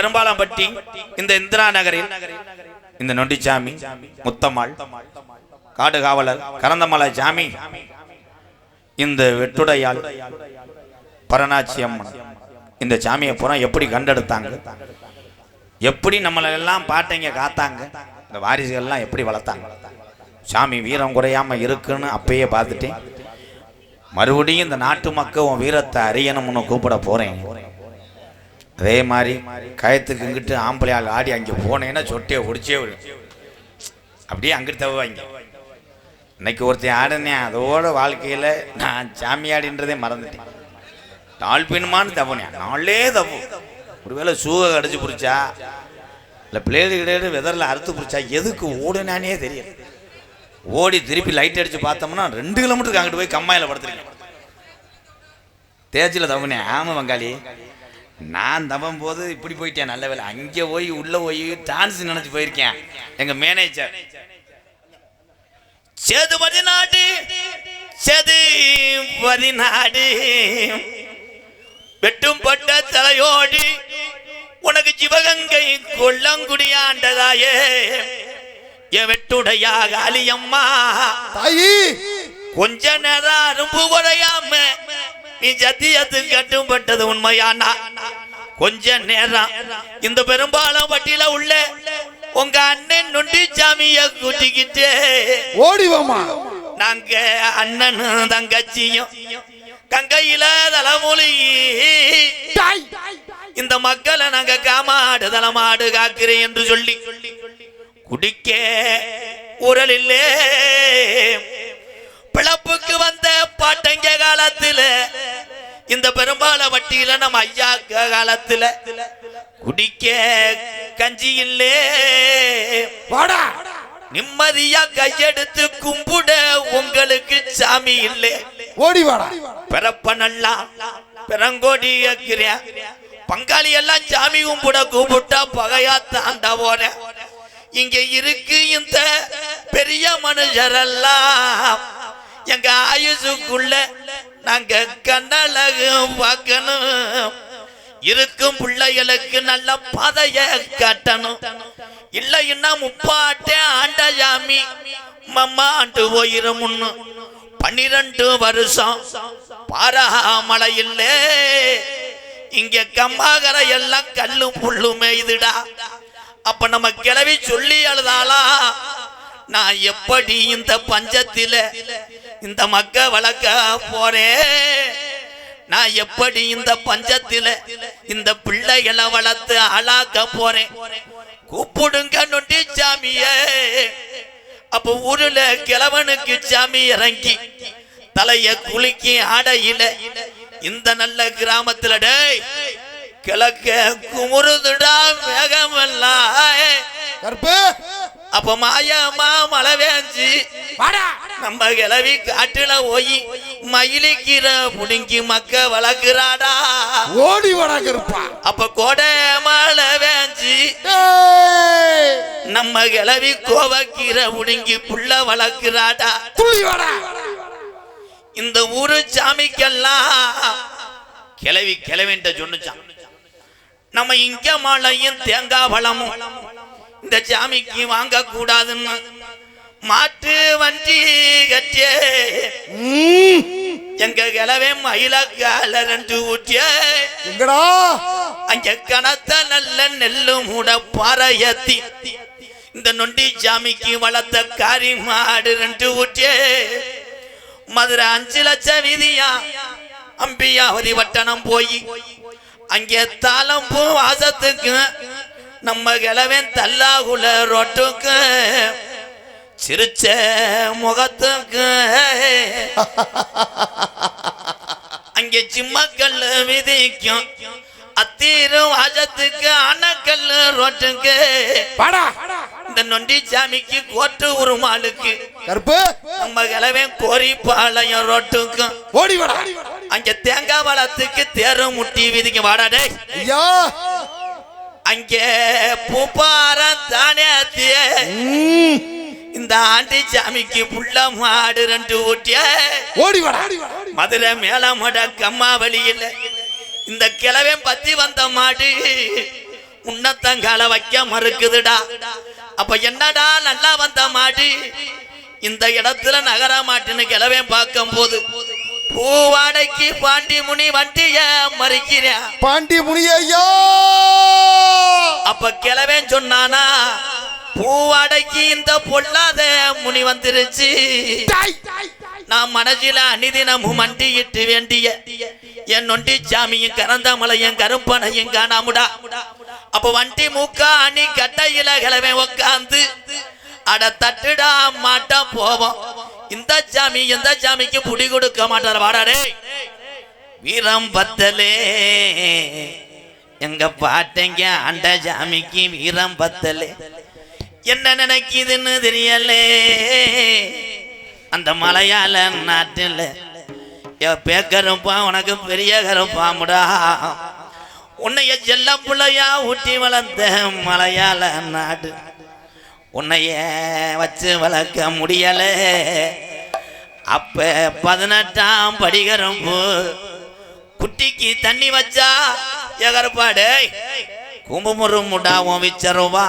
பெரும்பாலம்பட்டி இந்த இந்திரா நகரில் இந்த நொண்டிச்சாமி முத்தம்மாள் காடு காவலர் கரந்தமலை சாமி இந்த வெட்டுடையாள் பரணாச்சி அம்மன். இந்த சாமியை பூரா எப்படி கண்டெடுத்தாங்க? எப்படி நம்மளை எல்லாம் பாட்டைங்க காத்தாங்க? இந்த வாரிசுகள்லாம் எப்படி வளர்த்தாங்க? சாமி வீரம் குறையாம இருக்குன்னு அப்பயே பார்த்துட்டேன். மறுபடியும் இந்த நாட்டு மக்கள் உன் வீரத்தை அறியணும்னு கூப்பிட போறேன். அதே மாதிரி கயத்துக்கு இங்கிட்டு ஆம்பளை ஆள் ஆடி அங்கே போனேன்னா சொட்டையை ஒடிச்சே விடும் அப்படியே அங்கிட்டு தவுவாங்க. இன்னைக்கு ஒருத்தன் ஆடினேன் அதோட வாழ்க்கையில் நான் சாமியாடின்றதே மறந்துட்டேன். டால்பின்மான்னு தவனேன் நாளே தப்பு ஒருவேளை சூக கடிச்சு பிடிச்சா இல்லை பிளேடு கிடையாது வெதரில் அறுத்து பிடிச்சா எதுக்கு ஓடுனானே தெரியல ஓடி திருப்பி லைட் அடித்து பார்த்தோம்னா ரெண்டு கிலோமீட்டருக்கு அங்கிட்டு போய் கம்மாயில் படுத்துருக்கேன். தேர்ச்சியில் தவனே ஆமாம் வங்காளி நான் தவம் போது இப்படி போயிட்டேன் நல்ல வேலை அங்கே போய் உள்ளே போய் டான்ஸ் நினச்சி போயிருக்கேன். எங்கள் மேனேஜர் சேது பதினாடு சேது பதினாடு. வெட்டும் பட்ட தலையோடு உனக்கு சிவகங்கை கொல்லங்குடியாண்டதாயே என் வெட்டுடையா காளியம்மா. தாயி! கொஞ்ச நேரம் அரும்பு குறையாம நீ சத்தியத்து கட்டுப்பட்டது உண்மையானா? கொஞ்ச நேரம். இந்த பெரும்பாலம் வட்டியில உள்ள உங்க அண்ணன் நொண்டி சாமிய கூட்டிக்கிட்டு ஓடிவாமா நாங்க அண்ணனும் தங்கச்சியும் கங்கையில தலைமொழி இந்த மக்களை நாங்க காமாடு தலமாடு காக்கிறேன் என்று சொல்லி குடிக்க உரலில்லே பிளப்புக்கு வந்த பாட்டங்க காலத்துல இந்த பெரும்பால வட்டியில நம்ம ஐயா காலத்துல குடிக்க கஞ்சி இல்லே வாடா. நிம்மதியா கையெடுத்து கும்பிட உங்களுக்கு சாமி இல்லை. ஓடி வாடா. பிறப்ப நல்லா பிறங்கோடி வைக்கிறேன். பங்காளி எல்லாம் சாமி கும்பிட கூப்பிட்டா பகையா தாண்ட போற. இங்க இருக்கு இந்த பெரிய மனுஷரெல்லாம். எங்க ஆயுசுக்குள்ள நாங்க கண்ணழகு பார்க்கணும். இருக்கும் பிள்ளைகளுக்கு நல்ல பதைய கட்டணும். இல்லைன்னா முப்பாட்டே ஆண்ட சாமி மம்மா ஆண்டு போயிரும் பன்னிரண்டு வருஷம் பாராமலை இங்க கம்மாகரை எல்லாம் கல்லும் புல்லுமே இதுடா. அப்ப நம்ம கிளவி சொல்லி அழுதாளா? நான் எப்படி இந்த பஞ்சத்தில இந்த மக்க வளர்க்க போறேன் நான் எப்படி இந்த பஞ்சத்தில இந்த பிள்ளைகளை வளர்த்து ஆளாக்க போறேன் கூப்பிடுங்க நொண்டி சாமியே. அப்ப ஊருல கிழவனுக்கு சாமி இறங்கி தலைய குலுக்கி ஆடையில இந்த நல்ல கிராமத்துல டேய் கிழக்க குமுறுதுடா மேகமெல்லாம். கருப்பு. அப்ப மாயமா மழை வேஞ்சி நம்ம கிளவி காட்டுல போய் மயிலிக்கிற புடுங்கி மக்க வளர்க்கிறாடா. ஓடி வாடா கருப்பா அப்ப கோடை மழை வேஞ்சி நம்ம கிளவி கோவக்கீர புடுங்கி புள்ள வளர்க்கிறாடா. இந்த ஊரு சாமிக்கெல்லாம் கிளவி கிளவின்ட்ட சொன்னுச்சான் நம்ம இங்க மழையும் தேங்காய் பழமும் இந்த சாமிக்கு வாங்க கூடாதுன்னு மாட்டு வண்டி கட்டே ம், எங்க கிளவே மயிலக்கால ரெண்டு ஊட்டிய. எங்கடா? அங்க கனத்த நல்ல நெல்லு மூட பாறையத்தி இந்த நொண்டி சாமிக்கு வளர்த்த காரி மாடு ரெண்டு ஊட்டியே. மதுரை அஞ்சு லட்சம் வீதியா. அம்பியாவதி வட்டணம் போய். அங்கே தாளம் பூ வாசத்துக்கு நம்ம கிழவன் தல்லாகுல ரொட்டுக்கு சிரிச்ச முகத்துக்கு. அங்கே சிம்மக்கல் விதிக்கும் அத்தீரு வாசத்துக்கு அணக்கல் ரொட்டுக்கு. வாடா இந்த நொண்டி சாமிக்கு கோட்டு உருமாளுக்கு கருப்பு. நம்ம கிழவே கோரி பாளையம் ரோட்டுக்கும் ஓடி வாடா. அங்க தேங்காய் பழத்துக்கு தேரு முட்டி விதிக்க வாடாடே ஐயா. அங்கே பூப்பாரம் தானே அத்திய. இந்த ஆண்டி சாமிக்கு புள்ள மாடு ரெண்டு ஊட்டிய. ஓடி மதுரை மேலமட கம்மா வழியில் இந்த கிழவன் பத்தி வந்த மாடு உள்ளங்கால வைக்க மறுக்குதுடா. அப்ப என்னடா நல்லா வந்த மாடு? இந்த இடத்துல நகர மாட்டுன்னு கிளவே பார்க்கும் போது பூவாடைக்கு பாண்டி முனி வண்டிய மறிக்கிறேன் பாண்டி முனியையா அப்ப கிளவேன் சொன்னானா பூவாடைக்கு இந்த பொல்லாத முனி வந்துருச்சு. நான் மனசில அனிதினமும் மண்டியிட்டு வேண்டிய என் நொண்டி சாமியும் கரந்த மலையும் கருப்பனையும் காணாமுடா. அப்ப வண்டி மூக்கா அணி கட்டையில கிளவே உக்காந்து அட தட்டுடா மாட்டா போவோம். இந்த சாமி எந்த சாமிக்கு புடி கொடுக்க மாட்டார். வாடாடே வீரம் பத்தலே. எங்க பாட்டைங்க அண்ட ஜாமிக்கு வீரம் பத்தல. என்ன நினைக்குதுன்னு தெரியலே. அந்த மலையாள நாட்டில் பேக்கருப்பா உனக்கு பெரிய கருப்பாமுடா உன்னைய செல்ல பிள்ளையா ஊட்டி வளர்ந்த மலையாள நாடு. உன்னைய வச்சு வளர்க்க முடியல. அப்ப பதினெட்டாம் படிகரம்பு குட்டிக்கு தண்ணி வச்சா எகர்பாடு கும்பமுறும் முடாவும் விச்சருவா.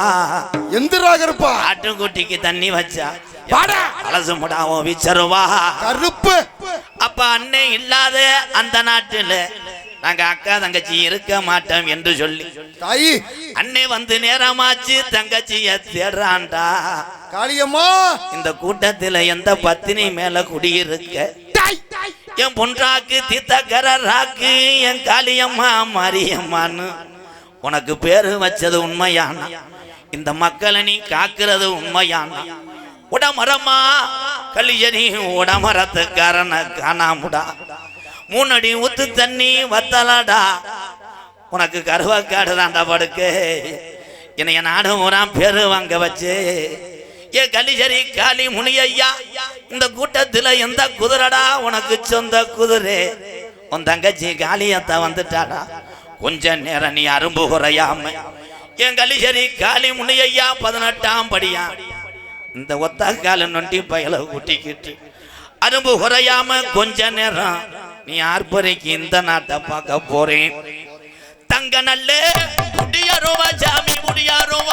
எந்திரா கருப்பா ஆட்டுக்குட்டிக்கு தண்ணி வச்சா. வாடா. அலசு முடாவும் விச்சருவா. கருப்பு. அப்ப அண்ணன் இல்லாத அந்த நாட்டுல நாங்க அக்கா தங்கச்சி இருக்க மாட்டோம் என்று சொல்லி. தாயி. அண்ணே வந்து நேரமாச்சு தங்கச்சிய தேடுறான்டா. காளியம்மா. இந்த கூட்டத்துல எந்த பத்தினி மேல குடியிருக்க? டாய். என் பொன்றாக்கு தீத்தக்கர ராக்கு என் காளியம்மா மாரியம்மான்னு உனக்கு பேரு வச்சது உண்மையானா? இந்த மக்களை நீ காக்குறது உண்மையான? உடமரமா கலிஜனி உடமரத்துக்காரன காணாமுடா. மூணடி ஊத்து தண்ணி வத்தலடா. உனக்கு கருவக்காடு தாண்டா படுக்கு. என்னைய நாடு ஊரான் பேரு வாங்க வச்சு. ஏ கலிஜரி காளி முனியையா இந்த கூட்டத்தில் எந்த குதிரடா உனக்கு சொந்த குதிரை? உன் தங்கச்சி காளியத்தா வந்துட்டாடா கொஞ்ச நேரம் நீ அரும்பு குறையாம என் கலிஜரி காளி முனியையா பதினெட்டாம் படியா? இந்த ஒத்த கால நொண்டி பயல கூட்டிக்கிட்டு அரும்பு குறையாம கொஞ்ச நேரம் நீ ஆர்ப்பரைக்கு இந்த நாட்டை பார்க்க போறேன். தங்க நல்ல முடியாரோவா ஜாமி முடியாரோவா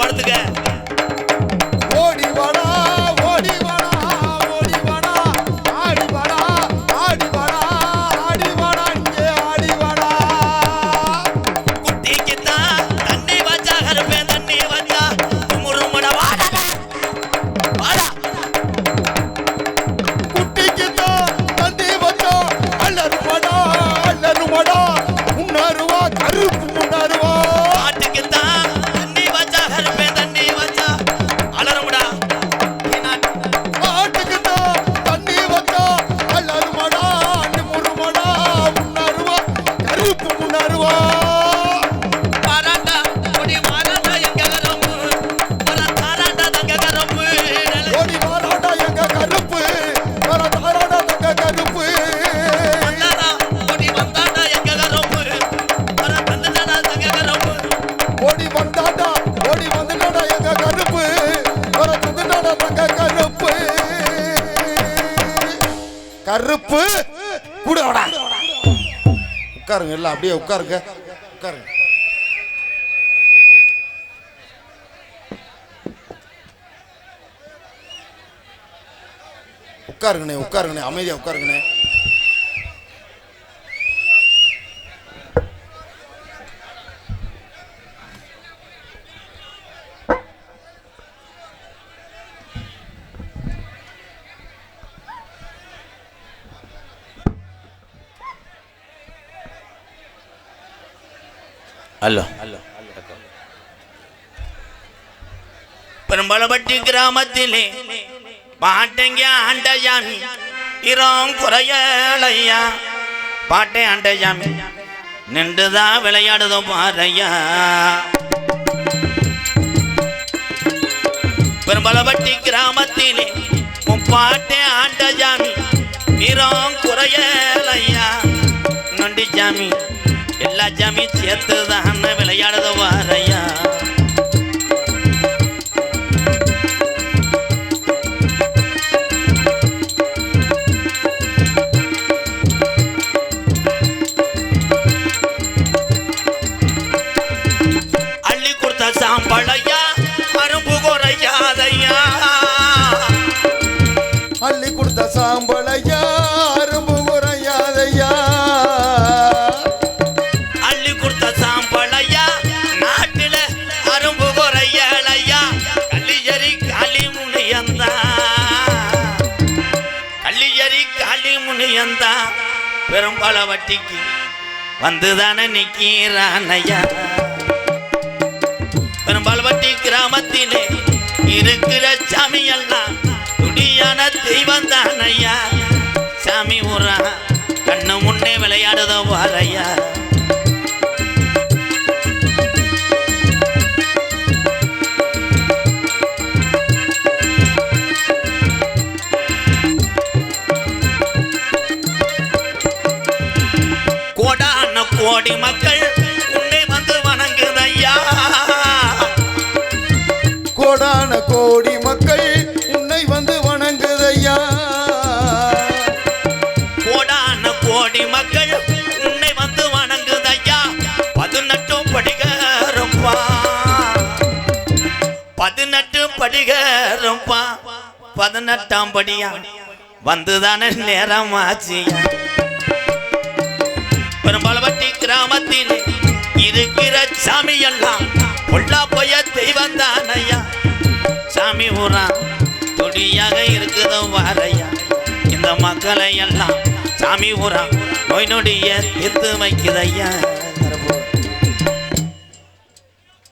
படுத்துக்க. கருப்பு கூட உட்காருங்க எல்லாம் அப்படியே உட்காருங்க. உட்காருங்க. உட்காருங்கண்ணே உட்காருங்கண்ணே அமைதியாக உட்காருங்கண்ணே. அல்லோ பெரும்பலப்பட்டி கிராமத்திலே பாட்டங்க ஆண்டஜாமி இரம் குறையலையா? பாட்டை ஆண்டயாமி நின்றுதான் விளையாடுதோ பாறையா? பெரும்பலப்பட்டி கிராமத்திலே முப்பாட்டை ஆண்டயாமி இரம் குறையலையா? நொண்டி ஜாமி எல்லா ஜாமியும் சேர்த்து தான் விளையாடுதோ பாறையா காளி முனியந்தா பெரும்பால வட்டிக்கு வந்துதானே நிக்கிறானையா பெரும்பால்வட்டி கிராமத்திலே இருக்கிற சாமி எல்லாம் துடியான தெய்வம் தானையா சாமி ஊரா கண்ணு முன்னே விளையாடுதோ வாரையா கோடி மக்கள் உன்னை வந்து வணங்குதையா? கோடான கோடி மக்கள் உன்னை வந்து வணங்குதையா? கோடான கோடி மக்கள் உன்னை வந்து வணங்குதையா? பதினெட்டும் படிகரும்பா. பதினெட்டு படிகரும்பா. பதினெட்டாம் படியா? வந்துதானே நேரமாச்சியா பெரும்பாலவட்டி கிராமத்தில் இருக்கிற சாமி எல்லாம் பொல்லா போய தெய்வம் தானையா? சாமி ஊரா துடியாக இருக்குதோ வாரையா? இந்த மக்களை எல்லாம் சாமி ஊரா நோய் நொடிய எத்து வைக்குதையா?